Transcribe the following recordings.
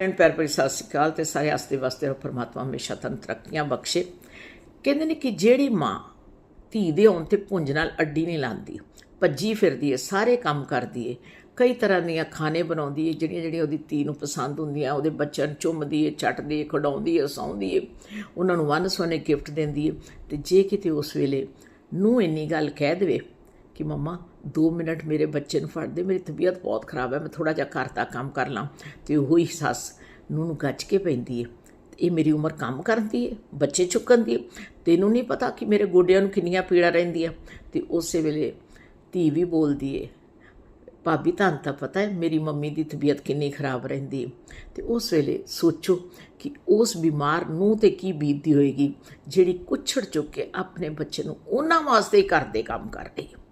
And ਪਿਆਰ ਭਰੀ ਸਤਿ ਸ਼੍ਰੀ ਅਕਾਲ ਤੇ ਸਾਰੇ ਆਸਤੇ ਵਾਸਤੇ ਰੱਬ ਪਰਮਾਤਮਾ ਹਮੇਸ਼ਾ ਤਨ ਤਰੱਕੀਆਂ ਬਖਸ਼ੇ ਕਹਿੰਦੇ ਨੇ ਕਿ ਜਿਹੜੀ ਮਾਂ ਧੀ ਦੇ ਆਉਣ ਤੇ ਪੁੰਜ ਨਾਲ ਅੱਡੀ ਨਹੀਂ ਲਾਂਦੀ ਭੱਜੀ ਫਿਰਦੀ ਏ ਸਾਰੇ ਕੰਮ ਕਰਦੀ ਏ ਕਈ ਤਰ੍ਹਾਂ ਦੀਆਂ ਖਾਣੇ ਬਣਾਉਂਦੀ ਏ ਜਿਹੜੀਆਂ ਜਿਹੜੀਆਂ ਉਹਦੀ ਧੀ ਨੂੰ ਪਸੰਦ ਹੁੰਦੀਆਂ ਉਹਦੇ ਬੱਚਿਆਂ ਨੂੰ ਚੁੰਮਦੀ ਏ ਚੱਟਦੀ ਏ ਖਡਾਉਂਦੀ ਏ ਸੌਂਦੀ ਏ ਉਹਨਾਂ ਨੂੰ ਵੰਨ ਸੋਨੇ ਗਿਫਟ ਦਿੰਦੀ ਏ ਤੇ ਜੇ ਕਿਤੇ ਉਸ ਵੇਲੇ ਨੂੰ ਇੰਨੀ ਗੱਲ ਕਹਿ ਦੇਵੇ ਕਿ ਮੰਮਾ 2 ਮਿੰਟ ਮੇਰੇ ਬੱਚੇ ਨੂੰ ਫੜ ਦੇ ਮੇਰੀ ਤਬੀਅਤ ਬਹੁਤ ਖਰਾਬ ਹੈ, ਮੈਂ ਥੋੜਾ ਜਿਹਾ ਘਰ ਦਾ ਕੰਮ ਕਰ ਲਾਂ। ਤੇ ਹੀ ਸੱਸ ਨੂੰ ਨੂੰ ਗੱਜ ਕੇ ਪੈਂਦੀ ਹੈ। ਇਹ ਮੇਰੀ ਉਮਰ ਕੰਮ ਕਰਨ ਦੀ ਹੈ, ਬੱਚੇ ਚੁੱਕਣ ਦੀ ਤੈਨੂੰ ਨਹੀਂ ਪਤਾ ਕਿ ਮੇਰੇ ਗੋਡਿਆਂ ਨੂੰ ਕਿੰਨੀਆਂ ਪੀੜਾ ਰਹਿੰਦੀਆਂ। ਤੇ ਉਸੇ ਵੇਲੇ ਧੀ ਵੀ ਬੋਲਦੀ ਹੈ, ਭਾਬੀ, ਤੁਹਾਨੂੰ ਤਾਂ ਪਤਾ ਹੈ, ਮੇਰੀ ਮੰਮੀ ਦੀ ਤਬੀਅਤ ਕਿੰਨੀ ਖਰਾਬ ਰਹਿੰਦੀ ਹੈ। ਤੇ ਉਸ ਵੇਲੇ ਸੋਚੋ ਕਿ ਉਸ ਬਿਮਾਰ ਨੂੰ ਤੇ ਕੀ ਬੀਤਦੀ ਹੋਏਗੀ, ਜਿਹੜੀ ਕੁੱਛੜ ਚੁੱਕ ਕੇ ਆਪਣੇ ਬੱਚੇ ਨੂੰ ਉਹਨਾਂ ਵਾਸਤੇ ਹੀ ਘਰ ਦੇ ਕੰਮ ਕਰ ਰਹੀ ਹੈ।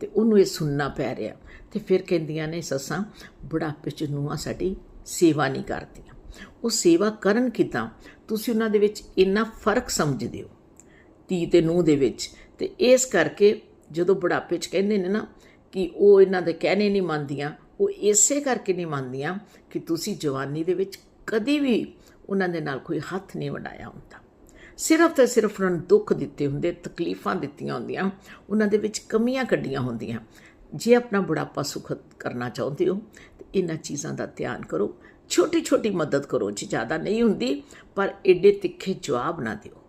ਤੇ ਉਹਨੂੰ ਇਹ ਸੁਣਨਾ ਪੈ ਰਿਹਾ। ਤੇ ਫਿਰ ਕਹਿੰਦੀਆਂ ਨੇ, ਸੱਸਾਂ, ਬੁਢਾਪੇ ਚ ਨੂੰਹਾਂ ਸਾਡੀ ਸੇਵਾ ਨਹੀਂ ਕਰਦੀਆਂ। ਉਹ ਸੇਵਾ ਕਰਨ ਕਿਦਾਂ? ਤੁਸੀਂ ਉਹਨਾਂ ਦੇ ਵਿੱਚ ਇੰਨਾ ਫ਼ਰਕ ਸਮਝਦੇ ਹੋ। ਧੀ ਤੇ ਨੂੰਹ ਦੇ ਵਿੱਚ। ਤੇ ਇਸ ਕਰਕੇ ਜਦੋਂ ਬੁਢਾਪੇ ਚ ਕਹਿੰਦੇ ਨੇ ਨਾ ਕਿ ਉਹ ਇਹਨਾਂ ਦੇ ਕਹਿਣੇ ਨਹੀਂ ਮੰਨਦੀਆਂ, ਉਹ ਇਸੇ ਕਰਕੇ ਨਹੀਂ ਮੰਨਦੀਆਂ ਕਿ ਤੁਸੀਂ ਜਵਾਨੀ ਦੇ ਵਿੱਚ ਕਦੀ ਵੀ ਉਹਨਾਂ ਦੇ ਨਾਲ ਕੋਈ ਹੱਥ ਨਹੀਂ ਵਡਾਇਆ ਹੁੰਦਾ। ਸਿਰਫ ਤੇ ਸਿਰਫ ਉਹਨਾਂ ਨੂੰ ਦੁੱਖ ਦਿੱਤੇ ਹੁੰਦੇ, ਤਕਲੀਫਾਂ ਦਿੱਤੀਆਂ ਹੁੰਦੀਆਂ, ਉਹਨਾਂ ਦੇ ਵਿੱਚ ਕਮੀਆਂ ਕੱਢੀਆਂ ਹੁੰਦੀਆਂ। ਜੇ ਆਪਣਾ ਬੁਢਾਪਾ ਸੁਖਤ ਕਰਨਾ ਚਾਹੁੰਦੇ ਹੋ, ਤੇ ਇਹਨਾਂ ਚੀਜ਼ਾਂ ਦਾ ਧਿਆਨ ਕਰੋ। ਛੋਟੀ ਛੋਟੀ ਮਦਦ ਕਰੋ, ਜੇ ਜ਼ਿਆਦਾ ਨਹੀਂ ਹੁੰਦੀ, ਪਰ ਐਡੇ ਤਿੱਖੇ ਜਵਾਬ ਨਾ ਦਿਓ।